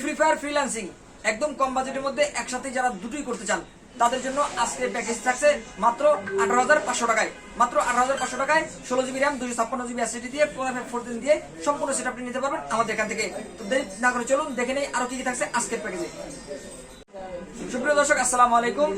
Free fire freelancing একদম কম বাজেটের মধ্যে একসাথে যারা দুটোই করতে চান, তাদের জন্য আজকের প্যাকেজ থাকছে মাত্র আঠারো হাজার পাঁচশো টাকায়। মাত্র আঠারো হাজার পাঁচশো টাকায় ষোলো জিবি র্যাম দুশো ছাপ্পান্ন জিবি এসিডি দিয়ে ফোর দিন দিয়ে সম্পূর্ণ সেট আপনি নিতে পারবেন আমাদের এখান থেকে। তো দেরি না করে চলুন, দেখে নেই আরও কি কি থাকছে আজকের প্যাকেজে সুপ্রিয় দর্শক আলাইকুম।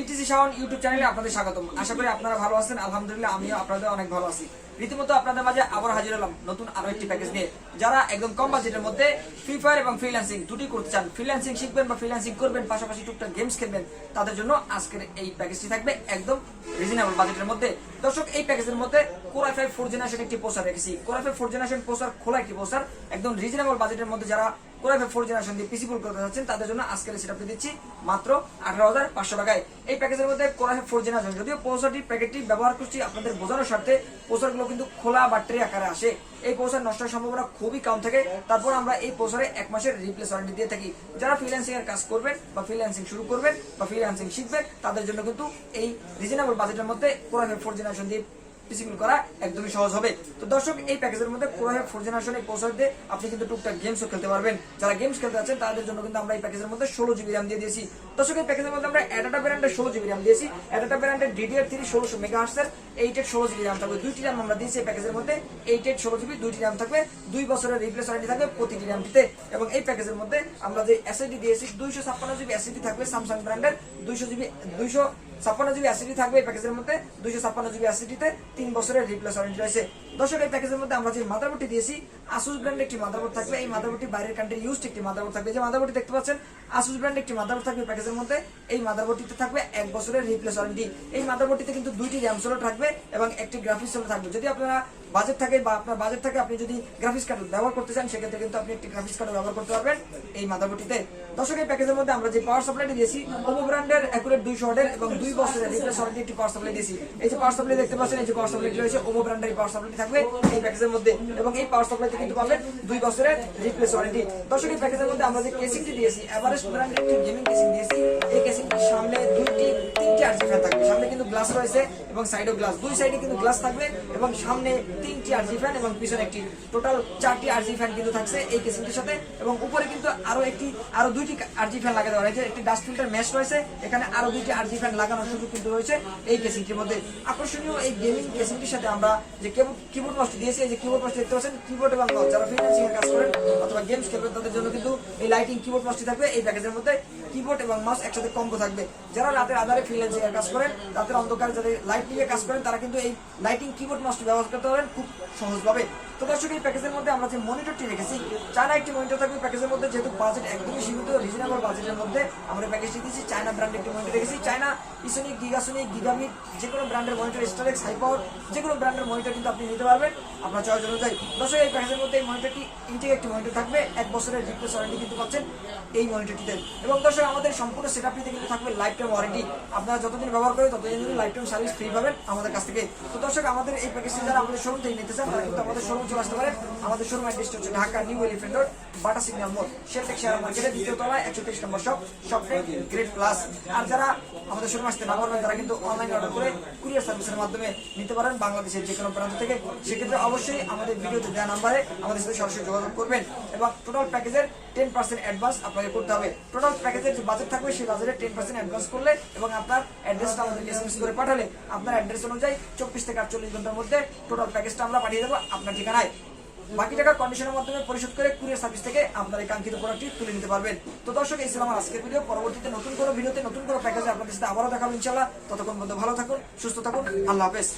ইটিসি ইউটিউব চ্যানেলে আপনাদের স্বাগতম। আশা করি আপনারা ভালো আছেন। আলহামদুলিল্লাহ, আমিও আপনাদের অনেক ভালো আছি। রীতিমতো আপনাদের মাঝে আবার হাজির হলাম নতুন আরও একটি প্যাকেজ নিয়ে। যারা একদম কম বাজেটের মধ্যে ফ্রি ফায়ার এবং ফ্রিল্যান্সিং দুটি করতে চান ফ্রিল্যান্সিং শিখবেন বা ফ্রিল্যান্সিং করবেন, পাশাপাশি টুকটাক গেমস খেলবেন, তাদের জন্য আজকের এই প্যাকেজটি থাকবে একদম রিজনেবল বাজেটের মধ্যে। দর্শক, এই প্যাকেজের মধ্যে কোরআ ফোর জেনারেশন একটি পোস্টার রেখেছি। Core i five four generation poster খোলা একটি পোস্টার একদম রিজনেবল বাজেটের মধ্যে যারা কোরআ ফাইভ ফোর জেনারেশন দিয়ে পিসি ফুল করতে যাচ্ছেন, তাদের জন্য আজকের সেটা দিচ্ছি মাত্র আঠারো হাজার পাঁচশো টাকায়। এই প্যাকেজের মধ্যে কোরআ ফাইভ ফোর জেনারেশন যদিও পোস্টারটি প্যাকেটটি ব্যবহার করছি আপনাদের বোঝানোর স্বার্থে কিন্তু খোলা বা আকারে আসে। এই পোস্টার নষ্ট হওয়ার সম্ভাবনা খুবই কম থাকে। তারপর আমরা এই পোস্টারে এক মাসের রিপ্লেস ওয়ারেন্টি দিয়ে থাকি। যারা ফ্রিল্যান্সিং এর কাজ করবেন বা ফ্রিল্যান্সিং শুরু করবেন বা ফ্রিল্যান্সিং শিখবেন, তাদের জন্য কিন্তু এই রিজনেবল বাজেটের মধ্যে কোরআ ফাইভ ফোর জেনারেশন দিয়ে পিসিবিল করা একদমই সহজ হবে। তো দর্শক, এই প্যাকেজের মধ্যে কোরআ ফোর জেনারেশন পোস্টার দিয়ে আপনি কিন্তু টুকটাক গেমসও খেলতে পারবেন। যারা গেমস খেলতে আছেন তাদের জন্য কিন্তু আমরা এই প্যাকেজের মধ্যে ষোলো জিবি র্যাম দিয়ে দিয়েছি। দর্শক এই প্যাকেজের মধ্যে আমরা অ্যাডাটা ব্র্যান্ডের ষোলো জিবি দিয়েছি। অ্যাডাটা ব্র্যান্ডের ডিডিআর থ্রি ষোলোশো মেগা ষোলো জিবি থাকবে। দুইটি আমরা দিয়েছি এই প্যাকেজের মধ্যে। ষোলো জিবি দুইটি থাকবে। দুই বছরের রিপ্লেস ওয়ারেন্টি থাকবে প্রতিটি এবং এই প্যাকেজের মধ্যে আমরা যে এসএডি দিয়েছি, দুইশো ছাপ্পান্ন জিবি এসএডি থাকবে স্যামসাং ব্র্যান্ডের দুইশো জিবি দুইশো ছাপ্পান্ন জিবি অ্যাসিডি থাকবে এই প্যাকেজের মধ্যে। দুইশো ছাপ্পান্ন জিবি অ্যাসিডিতে তিন বছরের রিপ্লেস ওয়ারেন্টি রয়েছে। দর্শক, এই প্যাকেজের মধ্যে আমরা যে মাদারবোর্ডটি দিয়েছি আসুস ব্র্যান্ডের একটি মাদারবোর্ড থাকবে। এই মাদারবোর্ডটি বাইরের কান্ট্রি ইউজড একটি মাদারবোর্ড থাকবে। যে মাদারবোর্ডটি দেখতে পাচ্ছেন আসুস ব্র্যান্ডের একটি মাদারবোর্ড থাকবে প্যাকেজের মধ্যে এই মাদারবোর্ডটিতে থাকবে এক বছরের রিপ্লেস ওয়ারেন্টি এই মাদারবোর্ডটিতে কিন্তু দুইটি র্যাম সোলো থাকবে এবং একটি গ্রাফিক্স সোলো থাকবে। যদি আপনারা বাজেট থাকে বা আপনার বাজেট থাকে, আপনি যদি গ্রাফিক্স কার্ড ব্যবহার করতে চান, সেক্ষেত্রে কিন্তু আপনি একটি গ্রাফিক্স কার্ড ব্যবহার করতে পারবেন এই মাদারবোর্ডটিতে। দর্শক এই প্যাকেজের মধ্যে আমরা যে পাওয়ার সাপ্লাইটি দিয়েছি ওপো ব্র্যান্ডের অ্যাকুরেট দুইশো ওয়াটের এবং দুই বছরের রিপ্লেস ওয়ারেন্টি একটি পাওয়ার সাপ্লাই দিয়েছি। এই যে পাওয়ার সাপ্লাই দেখতে পাচ্ছেন, এই যে পাওয়ার সাপ্লাইটি রয়েছে ওপো ব্র্যান্ডের এই পাওয়ার সাপ্লাইটি থাকবে এই প্যাকেজের মধ্যে। এবং এই পাওয়ার সাপ্লাইতে কিন্তু পাবেন দুই বছরের রিপ্লেস ওয়ারেন্টি দর্শক এই প্যাকেজের মধ্যে আমরা যে কেসিংটি দিয়েছি এভারেস্ট ব্র্যান্ডের একটি গেমিং কেসিং দিয়েছি, এই কেসিংটির সামনে দুইটি তিনটি ফ্যান থাকবে। সামনে কিন্তু গ্লাস রয়েছে এবং সাইডেও গ্লাস দুই সাইডে কিন্তু গ্লাস থাকবে এবং সামনে তিনটি আরজি ফ্যান এবং পিছনে একটি। টোটাল চারটি আরজি ফ্যান কিন্তু থাকছে এই কেসিংটির সাথে এবং উপরে কিন্তু আরও একটি, আরও দুইটি আরজি ফ্যান লাগাতে পারে যে একটি ডাস্ট ম্যাশ রয়েছে, এখানে আরও দুইটি আরজি ফ্যান লাগানোর সুযোগ কিন্তু রয়েছে এই কেসিংটির মধ্যে। আকর্ষণীয় এই গেমিং কেসিংটির সাথে আমরা যে কিবোর্ড মাস্ট দিয়েছি, এই যে কিবোর্ড মাস্ট দেখতে পাচ্ছেন কিবোর্ড এবং যারা ফ্রিল্যান্সিং এর কাজ করেন অথবা গেমস খেলবেন, তাদের জন্য কিন্তু এই লাইটিং কিবোর্ড মাস্টটি থাকবে। এই প্যাকেজের মধ্যে কিবোর্ড এবং মাউস একসাথে কম্বো থাকবে। যারা রাতের আধারে ফ্রিল্যান্সিং এর কাজ করেন রাতের অন্ধকারে যাদের লাইট নিয়ে কাজ করেন, তারা কিন্তু এই লাইটিং কিবোর্ড মাউসটি ব্যবহার করতে পারেন খুব সহজভাবে। তো দর্শক, এই প্যাকেজের মধ্যে আমরা যে মনিটরটি রেখেছি, চায়না একটি মনিটর থাকবে। প্যাকেজের মধ্যে যেহেতু বাজেট একদমই সীমিত রিজনেবল বাজেটের মধ্যে আমরা প্যাকেজটি দিয়েছি। চায়না ব্র্যান্ডের একটি মনিটর রেখেছি। চায়না ইসোনিক গিগাসোনিক গিগামিট যে কোনো ব্র্যান্ডের মনিটর স্টারেক্স হাইপাওয়ার যে কোনো ব্র্যান্ডের মনিটর কিন্তু আপনি নিতে পারবেন। আপনার চয়েস অনুযায়ী। দর্শক, এই প্যাকেজের মধ্যে এই মনিটরটি ইনটেক একটি মনিটর থাকবে। এক বছরের রিপ্লেস ওয়ারেন্টি কিন্তু পাচ্ছেন এই মনিটরটিতে এবং দর্শক, আমাদের সম্পূর্ণ সেট আপটিতে কিন্তু থাকবে লাইফ টাইম ওয়ারেন্টি আপনারা যতদিন ব্যবহার করে, ততদিন যদি লাইফ টাইম সার্ভিস ফ্রি পাবেন আমাদের কাছ থেকে। তো দর্শক, আমাদের এই প্যাকেজটি যারা আমাদের শোরুম থেকে নিতে চান, তারা কিন্তু আমাদের শোরুম চলে আসতে পারে। আমাদের শোরুম অ্যাড্রেসটি হচ্ছে Dhaka new elephant road Bata signal মোড় শেলটেক শেয়ার মার্কেটের দ্বিতীয় তলায়, একশো তেইশ নম্বর শপ শপটেক গ্রেড প্লাস আর যারা আমাদের শোরুম আসতে না পারবেন তারা কিন্তু অনলাইন অর্ডার করে কুরিয়ার সার্ভিসের মাধ্যমে নিতে পারেন বাংলাদেশের যে কোনো প্রান্ত থেকে। সেক্ষেত্রে অবশ্যই আমাদের ভিডিওতে দেওয়া নাম্বারে আমাদের সাথে সরাসরি যোগাযোগ করবেন এবং টোটাল প্যাকেজের টেন পার্সেন্ট অ্যাডভান্স আপনাকে করতে হবে। টোটাল প্যাকেজের যে বাজেট থাকবে, সেই বাজেটে টেন পার্সেন্ট অ্যাডভান্স করলে এবং আপনার অ্যাড্রেসটা আমাদেরকে এসএমএস করে পাঠালে আপনার অ্যাড্রেস অনুযায়ী চব্বিশ থেকে আটচল্লিশ ঘণ্টার মধ্যে টোটাল প্যাকেজটা আমরা পাঠিয়ে দেবো আপনার ঠিকানায়। বাকি টাকা কন্ডিশনের মাধ্যমে পরিশোধ করে কুরিয়ার সার্ভিস থেকে আপনার এই কাঙ্ক্ষিত প্রোডাক্টটি তুলে নিতে পারবেন। তো দর্শক, এই ছিল আমার আজকের ভিডিও পরবর্তীতে নতুন কোনো ভিডিওতে নতুন কোনো প্যাকেজে আপনাদের সাথে আবারও দেখাবো ইনশাল্লাহ ততক্ষণ মধ্যে ভালো থাকুন, সুস্থ থাকুন। আল্লাহ হাফেজ।